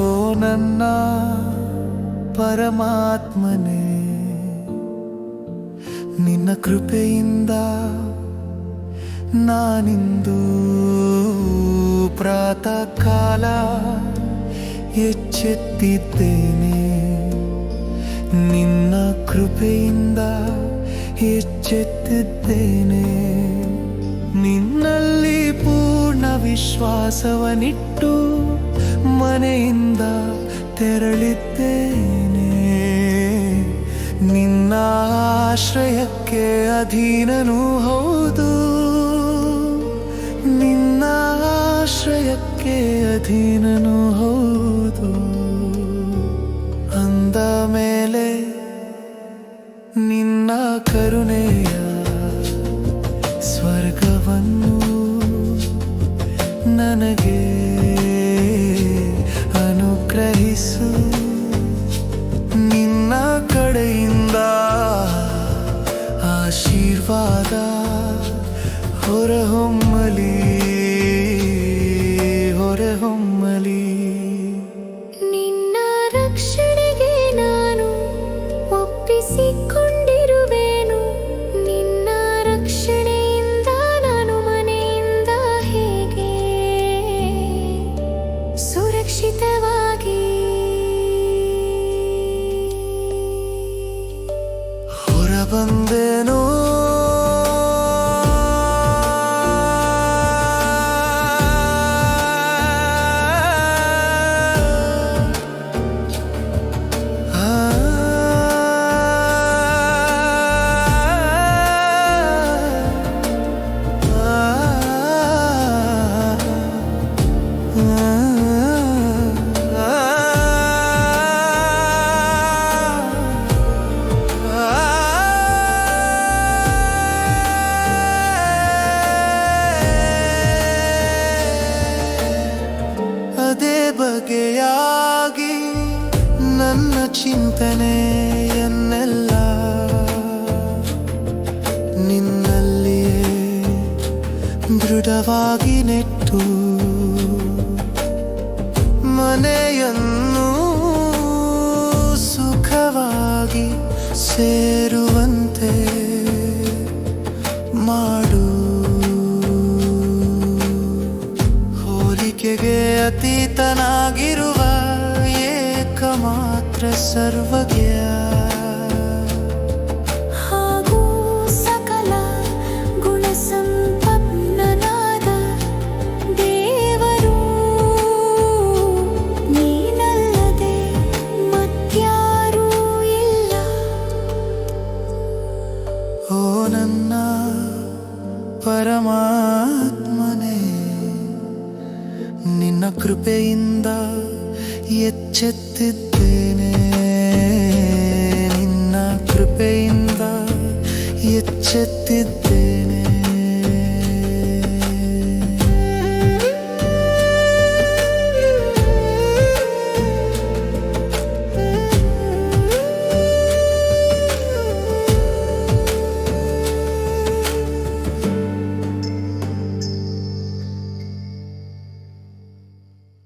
ಓ ನನ್ನ ಪರಮಾತ್ಮನೇ ನಿನ್ನ ಕೃಪೆಯಿಂದ ನಾನಿಂದು ಪ್ರಾತಃ ಕಾಲ ಎಚ್ಚೆತ್ತಿದ್ದೇನೆ. ನಿನ್ನ ಕೃಪೆಯಿಂದ ಎಚ್ಚೆತ್ತಿದ್ದೇನೆ ನಿನ್ನಲ್ಲಿ ಪೂರ್ಣ ವಿಶ್ವಾಸವನಿಟ್ಟು ಮನೆಯಿಂದ ತೆರಳಿದ್ದೇನೆ. ನಿನ್ನ ಆಶ್ರಯಕ್ಕೆ ಅಧೀನನು ಹೌದು. ನಿನ್ನ ಆಶ್ರಯಕ್ಕೆ ಅಧೀನನು ಹೌದು. ಅನುಗ್ರಹಿಸು ನಿನ್ನ ಕಡೆಯಿಂದ ಆಶೀರ್ವಾದ ಹೊರಹೊಮ್ಮಲಿ ಹೊರಹೊಮ್ಮಲಿ. ನಿನ್ನ ರಕ್ಷಣೆಗೆ ನಾನು ಒಪ್ಪಿಸಿಕೊಂಡಿರುವೆನು love and ಚಿಂತನೆಯನ್ನೆಲ್ಲ ನಿನ್ನಲ್ಲಿಯೇ ದೃಢವಾಗಿ ನೆಟ್ಟು ಮನೆಯನ್ನು ಸುಖವಾಗಿ ಸೇರುವಂತೆ ಮಾಡು. ಹೋಲಿಕೆಗೆ ಅತೀತನಾಗಿರುವ ಸರ್ವಜ್ಞ ಹಾಗೂ ಸಕಲ ಗುಣ ಸಂಪನ್ನನಾದ ದೇವರು ನೀನಲ್ಲದೆ ಮತ್ಯಾರೂ ಇಲ್ಲ. ಓ ನನ್ನ ಪರಮಾತ್ಮನೇ ನಿನ್ನ ಕೃಪೆಯಿಂದ ಎಚ್ಚೆತ್ತಿದ್ದೇನೆ ನಿನ್ನ ಕೃಪೆಯಿಂದ ಎಚ್ಚೆತ್ತಿದ್ದೇನೆ